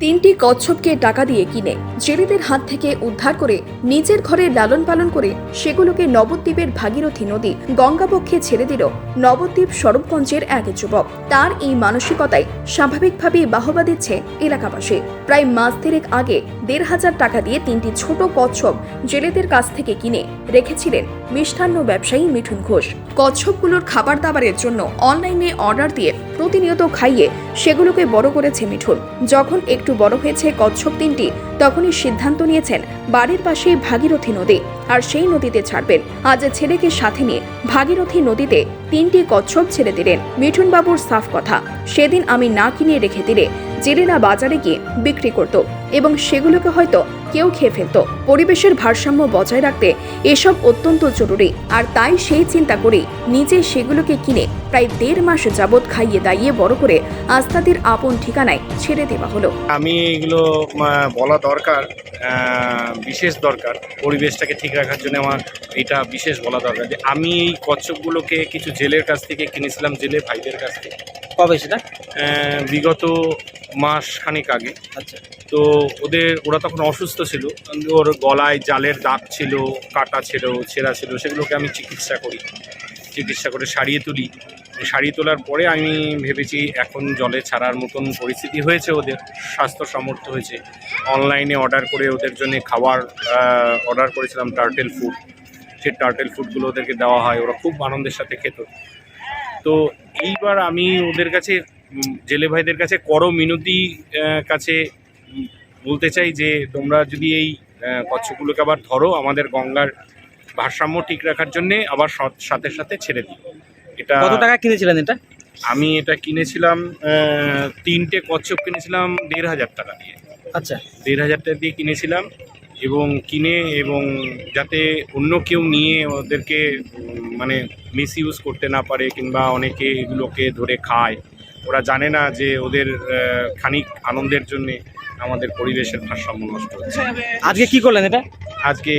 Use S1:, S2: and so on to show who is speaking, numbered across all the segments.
S1: তিনটি কচ্ছপকে টাকা দিয়ে কিনে জেলেদের হাত থেকে উদ্ধার করে নিজের ঘরে লালন পালন করে সেগুলোকে নবদ্বীপের ভাগীরথী নদী গঙ্গাবক্ষে ছেড়ে দিল নবদ্বীপ স্বরূপগঞ্জের এক যুবক। তার এই মানসিকতায় স্বাভাবিকভাবেই বাহবা দিচ্ছে এলাকাবাসী। প্রায় মাস দেড়েক আগে দেড় হাজার টাকা দিয়ে তিনটি ছোট কচ্ছপ জেলেদের কাছ থেকে কিনে রেখেছিলেন মিষ্টান্ন ব্যবসায়ী মিঠুন ঘোষ। কচ্ছপগুলোর খাবার দাবারের জন্য অনলাইনে অর্ডার দিয়ে প্রতিনিয়ত খাইয়ে সেগুলোকে বড় করেছে মিঠুন। যখন একটু বড় হয়েছে কচ্ছপ তিনটি, তখনই সিদ্ধান্ত নিয়েছেন বাড়ির পাশে ভাগীরথী নদী, আর সেই নদীতে ছাড়বেন। আজ ছেলেকে সাথে নিয়ে ভাগীরথী নদীতে তিনটি কচ্ছপ ছেড়ে দিলেন। মিঠুনবাবুর সাফ কথা, সেদিন আমি না কিনে রেখে দিলে জেলেরা বাজারে গিয়ে বিক্রি করত এবং সেগুলোকে হয়তো কেউ খেয়ে ফেলত। পরিবেশের ভারসাম্য বজায় রাখতে এসব অত্যন্ত জরুরি, আর তাই সেই চিন্তা করে নিজে সেগুলোকে কিনে প্রায় দেড় মাস যাবৎ খাইয়ে দাইয়ে বড় করে আজ তাদের আপন ঠিকানায় ছেড়ে দেওয়া হলো।
S2: আমি এগুলো বলা দরকার বিশেষ দরকার। পরিবেশটাকে ঠিক রাখার জন্য আমার এটা বিশেষ বলা দরকার যে আমি এই কচ্ছপগুলোকে কিছু জেলের কাছ থেকে কিনেছিলাম জেলে ভাইদের কাছ থেকে।
S3: কবে সেটা?
S2: বিগত মাস খানিক আগে।
S3: আচ্ছা।
S2: তো ওদের ওরা তখন অসুস্থ ছিল। ওর গলায় জালের দাগ ছিল কাটা ছিল ছেঁড়া ছিল সেগুলোকে আমি চিকিৎসা করি। চিকিৎসা করে সারিয়ে তুলি। সারিয়ে তোলার পরে আমি ভেবেছি এখন জলে ছাড়ার মতন পরিস্থিতি হয়েছে ওদের স্বাস্থ্য সমর্থ হয়েছে। অনলাইনে অর্ডার করে ওদের জন্য খাবার অর্ডার করেছিলাম টার্টেল ফুড সেই টার্টেল ফুডগুলো ওদেরকে দেওয়া হয়। ওরা খুব আনন্দের সাথে খেত। তো এইবার আমি ওদের কাছে জেলে ভাইদের কাছে করো মিনতি কাছে বলতে চাই যে তোমরা যদি এই কচ্ছপগুলোকে আবার ধরো আমাদের গঙ্গার ভারসাম্য ঠিক রাখার জন্যে আবার সাথে সাথে ছেড়ে দিই এটা
S3: কত টাকা কিনেছিলেন এটা?
S2: আমি এটা কিনেছিলাম তিনটে কচ্ছপ কিনেছিলাম দেড় হাজার টাকা দিয়ে।
S3: আচ্ছা।
S2: দেড় হাজার টাকা দিয়ে কিনেছিলাম এবং কিনে এবং যাতে অন্য কেউ নিয়ে ওদেরকে মানে মিস ইউজ করতে না পারে কিংবা অনেকে এগুলোকে ধরে খায়। ওরা জানে না যে ওদের খানিক আনন্দের জন্যে আমাদের পরিবেশের ভারসাম্য নষ্ট হচ্ছে।
S3: আজকে কি করলেন এটা?
S2: আজকে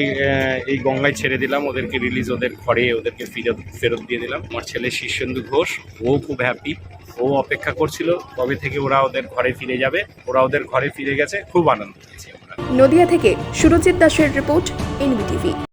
S2: এই গঙ্গায় ছেড়ে দিলাম ওদেরকে রিলিজ ওদের ঘরে ওদেরকে ফেরত ফেরত দিয়ে দিলাম। আমার ছেলে শীর্ষেন্দু ঘোষ ও খুব হ্যাপি ও অপেক্ষা করছিল কবে থেকে ওরা ওদের ঘরে ফিরে যাবে? ওরা ওদের ঘরে ফিরে গেছে খুব আনন্দ পেয়েছি
S1: নদিয়া থেকে সুরজিৎ দাসের রিপোর্ট এনবিটিভি।